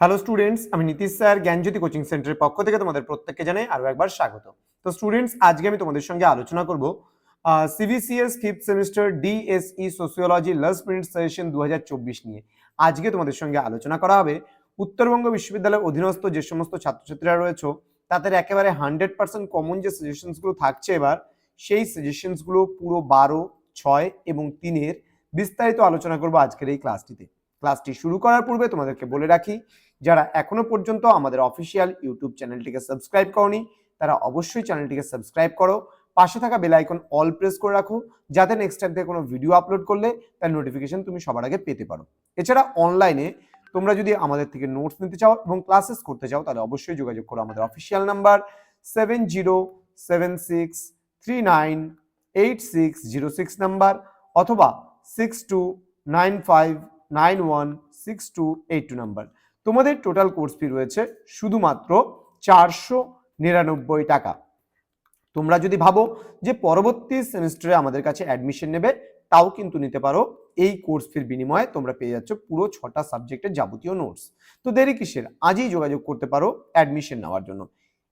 Hello students আমি Nitish sir, জ্ঞানজ্যোতি coaching সেন্টারের পক্ষ থেকে তোমাদের প্রত্যেককে জানাই আরও একবার স্বাগত। তো স্টুডেন্টস আজকে আমি তোমাদের সঙ্গে আলোচনা করব CBCS fifth semester DSE sociology last minute suggestion দু হাজার চব্বিশ নিয়ে। আজকে তোমাদের সঙ্গে আলোচনা করা হবে উত্তরবঙ্গ বিশ্ববিদ্যালয়ের অধীনস্থ যে সমস্ত ছাত্রছাত্রীরা রয়েছে, তাদের একেবারে হান্ড্রেড পার্সেন্ট কমন যে সাজেশনসগুলো থাকছে এবার, সেই সাজেশনসগুলো পুরো বারো, ছয় এবং তিনের বিস্তারিত আলোচনা করব আজকের এই ক্লাসটিতে ক্লাসটি শুরু করার পূর্বে তোমাদেরকে বলে রাখি যারা এখনও পর্যন্ত আমাদের অফিসিয়াল ইউটিউব চ্যানেলটিকে সাবস্ক্রাইব করনি, তারা অবশ্যই চ্যানেলটিকে সাবস্ক্রাইব করো। পাশে থাকা বেল আইকন অল প্রেস করে রাখো, যাতে নেক্সট টাইম থেকে কোনো ভিডিও আপলোড করলে তার নোটিফিকেশন তুমি সবার আগে পেতে পারো। এছাড়া অনলাইনে তোমরা যদি আমাদের থেকে নোটস নিতে চাও এবং ক্লাসেস করতে চাও, তাহলে অবশ্যই যোগাযোগ করো আমাদের official number seven zero seven six three nine eight six zero six number অথবা six two nine five nine one six two eight two number তোমাদের টোটাল কোর্স ফি রয়েছে শুধুমাত্র চারশো নিরানব্বই টাকা। তোমরা যদি ভাবো যে পরবর্তী সেমিস্টারে আমাদের কাছে অ্যাডমিশন নেবে, তাও কিন্তু নিতে পারো। এই কোর্স ফির বিনিময়ে তোমরা পেয়ে যাচ্ছ পুরো ছটা সাবজেক্টের যাবতীয় নোটস তো দেরি কিসের? আজই যোগাযোগ করতে পারো অ্যাডমিশন নেওয়ার জন্য।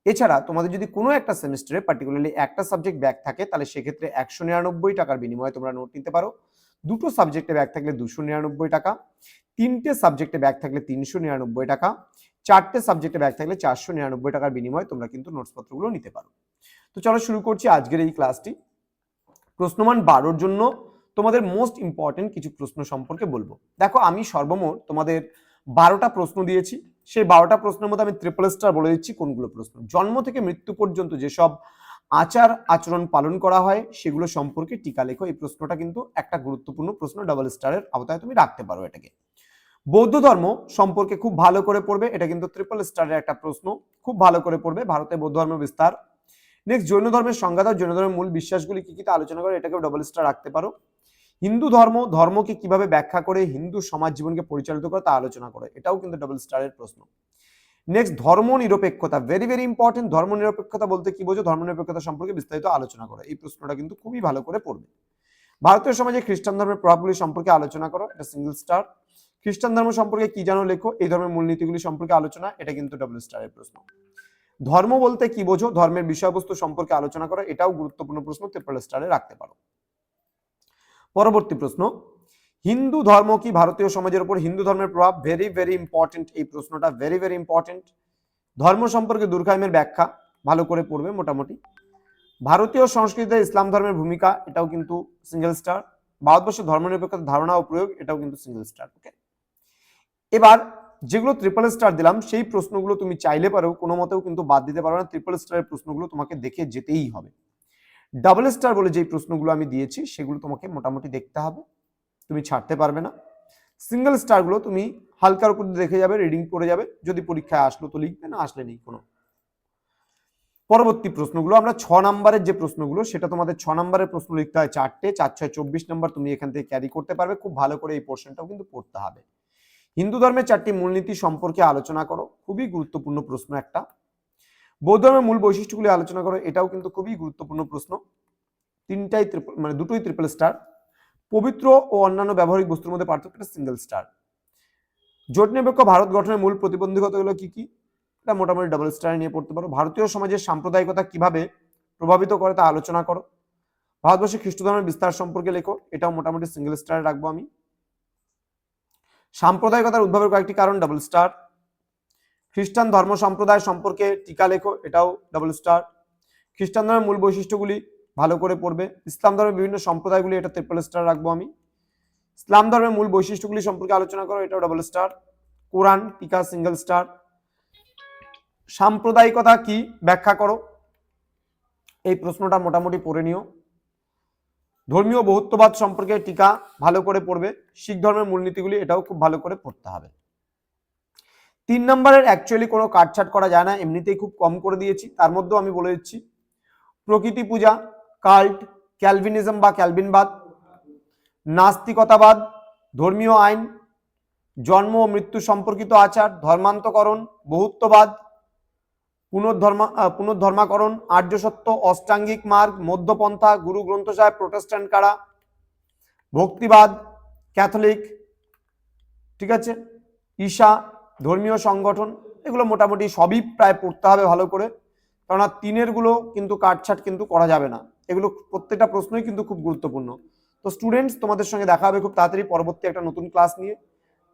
এছাড়া তোমাদের যদি কোনো একটা সেমিস্টারে পার্টিকুলারলি একটা সাবজেক্ট ব্যাক থাকে, তাহলে সেক্ষেত্রে একশো নিরানব্বই টাকার বিনিময়ে তোমরা নোট নিতে পারো। দুটো সাবজেক্টে ব্যাক থাকলে দুশো নিরানব্বই টাকা। তিনটে সাবজেক্টে ব্যাগ থাকলে তিনশো নিরানব্বই টাকা, চারটে সাবজেক্টে ব্যাগ থাকলে চারশো নিরানব্বই টাকার বিনিময়ে তোমরা কিন্তু নোটসপত্রগুলো নিতে পারো। তো চলো শুরু করছি আজকের এই ক্লাসটি। প্রশ্নমান বারোর জন্য তোমাদের মোস্ট ইম্পর্টেন্ট কিছু প্রশ্ন সম্পর্কে বলব। দেখো, আমি সর্বমোট তোমাদের বারোটা প্রশ্ন দিয়েছি। সেই বারোটা প্রশ্নের মধ্যে আমি ট্রিপল স্টার বলে দিচ্ছি কোনগুলো প্রশ্ন। জন্ম থেকে মৃত্যু পর্যন্ত যেসব আচার আচরণ পালন করা হয়, সেগুলো সম্পর্কে টিকা লেখো। এই প্রশ্নটা কিন্তু একটা গুরুত্বপূর্ণ প্রশ্ন ডাবল স্টারের আওতায় তুমি রাখতে পারো এটাকে। বৌদ্ধ ধর্ম সম্পর্কে খুব ভালো করে পড়বে, এটা কিন্তু ট্রিপল স্টারের একটা প্রশ্ন, খুব ভালো করে পড়বে, ভারতে বৌদ্ধ ধর্মের বিস্তার। নেক্সট জৈন ধর্মের সংজ্ঞা দাও, জৈন ধর্মের মূল বিশ্বাসগুলি কি কি তা আলোচনা করে, এটাকেও ডবল স্টার রাখতে পারো। হিন্দু ধর্ম, ধর্মকে কীভাবে ব্যাখ্যা করে হিন্দু সমাজ জীবনকে পরিচালিত করে তা আলোচনা করে, এটাও কিন্তু ডবল স্টারের প্রশ্ন। নেক্সট ধর্ম নিরপেক্ষতা ভেরি ভেরি ইম্পর্টেন্ট ধর্ম নিরপেক্ষতা বলতে কি বোঝো? ধর্ম নিরপেক্ষতা সম্পর্কে বিস্তারিত আলোচনা করো, এই প্রশ্নটা কিন্তু খুবই ভালো করে পড়বে। ভারতীয় সমাজে খ্রিস্টান ধর্মের প্রভাবগুলি সম্পর্কে আলোচনা করো, এটা সিঙ্গেল স্টার খ্রিস্টান ধর্ম সম্পর্কে কি জানো লেখো? এই ধর্মের মূলনীতিগুলি সম্পর্কে আলোচনা, এটা কিন্তু ডবল স্টারের প্রশ্ন। ধর্ম বলতে কি বোঝো? ধর্মের বিষয়বস্তু সম্পর্কে আলোচনা করো, এটাও গুরুত্বপূর্ণ প্রশ্ন ট্রিপল স্টারে রাখতে পারো। পরবর্তী প্রশ্ন, হিন্দু ধর্ম কি ভারতীয় সমাজের উপর হিন্দু ধর্মের প্রভাব? ভেরি ভেরি ইম্পর্টেন্ট এই প্রশ্নটা ভেরি ভেরি ইম্পর্টেন্ট ধর্ম সম্পর্কে দুর্খাইমের ব্যাখ্যা, ভালো করে পড়বে মোটামুটি। ভারতীয় সংস্কৃতিতে ইসলাম ধর্মের ভূমিকা, এটাও কিন্তু সিঙ্গেল স্টার ভারতবর্ষের ধর্মনিরপেক্ষতার ধারণা ও প্রয়োগ, এটাও কিন্তু সিঙ্গেল স্টার ওকে এবার যেগুলো ট্রিপল স্টার দিলাম, সেই প্রশ্নগুলো তুমি চাইলে পারো, কোনো মতেও কিন্তু বাদ দিতে পারো না ট্রিপল স্টারের প্রশ্নগুলো তোমাকে দেখে যেতেই হবে। ডাবল স্টার বলে যেই প্রশ্নগুলো আমি দিয়েছি, সেগুলো তোমাকে মোটামুটি দেখতে হবে, তুমি ছাড়তে পারবে না। সিঙ্গেল স্টারগুলো তুমি হালকার উপর দেখে যাবে রিডিং করে যাবে, যদি পরীক্ষায় আসলো তো লিখবে, না আসলে নেই কোনো। পরবর্তী প্রশ্নগুলো, আমরা ছ নম্বরের যে প্রশ্নগুলো, সেটা তোমাদের ছ নম্বরের প্রশ্ন লিখতে হয় চারটে, চার, ছয়, চব্বিশ নম্বর তুমি এখান থেকে ক্যারি করতে পারবে, খুব ভালো করে এই পোর্শনটাও কিন্তু পড়তে হবে। হিন্দু ধর্মের চারটি মূলনীতি সম্পর্কে আলোচনা করো, খুবই গুরুত্বপূর্ণ প্রশ্ন একটা। বৌদ্ধ ধর্মের মূল বৈশিষ্ট্যগুলি আলোচনা করো, এটাও কিন্তু খুবই গুরুত্বপূর্ণ প্রশ্ন। তিনটাই ট্রিপল মানে দুটোই ট্রিপল স্টার পবিত্র ও অন্যান্য ব্যবহারিক বস্তুর মধ্যে পার্থক্যটা সিঙ্গেল স্টার জোট নিরপেক্ষ ভারত গঠনের মূল প্রতিবন্ধকতাগুলো কি কি? এটা মোটামুটি ডাবল স্টার নিয়ে পড়তে পারো। ভারতীয় সমাজের সাম্প্রদায়িকতা কীভাবে প্রভাবিত করে তা আলোচনা করো। ভারতবর্ষে খ্রিস্ট ধর্মের বিস্তার সম্পর্কে লেখো, এটাও মোটামুটি সিঙ্গেল স্টার রাখব আমি। সাম্প্রদায়িকতার উদ্ভবের কয়েকটি কারণ ডাবল স্টার খ্রিস্টান ধর্ম সম্প্রদায় সম্পর্কে টিকা লেখো, এটাও ডাবল স্টার খ্রিস্টান ধর্মের মূল বৈশিষ্ট্যগুলি ভালো করে পড়বে। ইসলাম ধর্মের বিভিন্ন সম্প্রদায়গুলি এটা ট্রিপল স্টার রাখব আমি। ইসলাম ধর্মের মূল বৈশিষ্ট্যগুলি সম্পর্কে আলোচনা করো, এটাও ডাবল স্টার কোরআন, টিকা সিঙ্গেল স্টার সাম্প্রদায়িকতা কি? ব্যাখ্যা করো। এই প্রশ্নটা মোটামুটি পড়ে নিও। ধর্মীয় বহুত্ববাদ সম্পর্কে টিকা ভালো করে পড়বে। শিখ ধর্মের মূলনীতিগুলি এটাও খুব ভালো করে পড়তে হবে। তিন নম্বরের অ্যাকচুয়ালি কোনো কাটছাট করা যায় না, এমনিতেই খুব কম করে দিয়েছি। তার মধ্যেও আমি বলে দিচ্ছি, প্রকৃতি পূজা কাল্ট ক্যালভিনিজম বা ক্যালভিনবাদ নাস্তিকতাবাদ, ধর্মীয় আইন, জন্ম ও মৃত্যু সম্পর্কিত আচার, ধর্মান্তকরণ, বহুত্ববাদ পুনর্ধর্মা পুনর্ধর্মাকরণ আর্যসত্য অষ্টাঙ্গিক মার্গ, মধ্যপন্থা গুরু গ্রন্থ সাহেব প্রোটেস্ট্যান্ট কারা, ভক্তিবাদ, ক্যাথলিক, ঠিক আছে? ঈশা, ধর্মীয় সংগঠন, এগুলো মোটামুটি সবই প্রায় পড়তে হবে ভালো করে, কেননা তিনেরগুলো কিন্তু কাটছাট কিন্তু করা যাবে না। এগুলো প্রত্যেকটা প্রশ্নই কিন্তু খুব গুরুত্বপূর্ণ। তো স্টুডেন্টস তোমাদের সঙ্গে দেখা হবে খুব তাড়াতাড়ি পরবর্তী একটা নতুন ক্লাস নিয়ে।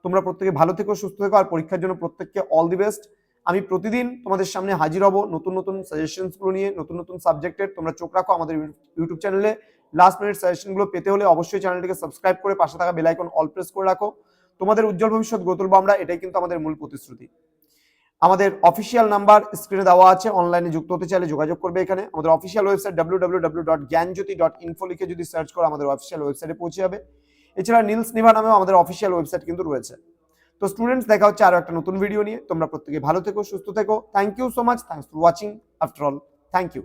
তোমরা প্রত্যেকে ভালো থেকো, সুস্থ থেকো, আর পরীক্ষার জন্য প্রত্যেককে অল দি বেস্ট আমি প্রতিদিন তোমাদের সামনে হাজির হব নতুন নতুন সাজেশনসগুলো নিয়ে, নতুন নতুন সাবজেক্টের তোমরা চোখ রাখো আমাদের ইউটিউব চ্যানেলে লাস্ট মিনিট সাজেশনগুলো পেতে হলে অবশ্যই চ্যানেলটিকে সাবস্ক্রাইব করে পাশে থাকা বেল আইকন অল প্রেস করে রাখো। তোমাদের উজ্জ্বল ভবিষ্যৎ গড়ে তুলবো আমরা, এটাই কিন্তু আমাদের মূল প্রতিশ্রুতি। আমাদের অফিসিয়াল নাম্বার স্ক্রিনে দেওয়া আছে অনলাইনে যুক্ত হতে চাইলে যোগাযোগ করবে এখানে। আমাদের official website W W W dot Gyanjyoti dot info লিখে যদি সার্চ করো, আমাদের অফিসিয়াল ওয়েবসাইটে পৌঁছে যাবে। এছাড়া নীলস নিভা নামেও আমাদের অফিসিয়াল ওয়েবসাইট কিন্তু রয়েছে। তো স্টুডেন্টস দেখা হচ্ছে আরও একটা নতুন ভিডিও নিয়ে। তোমরা প্রত্যেকে ভালো থেকো, সুস্থ থেকো। Thank you so much thanks for watching after all thank you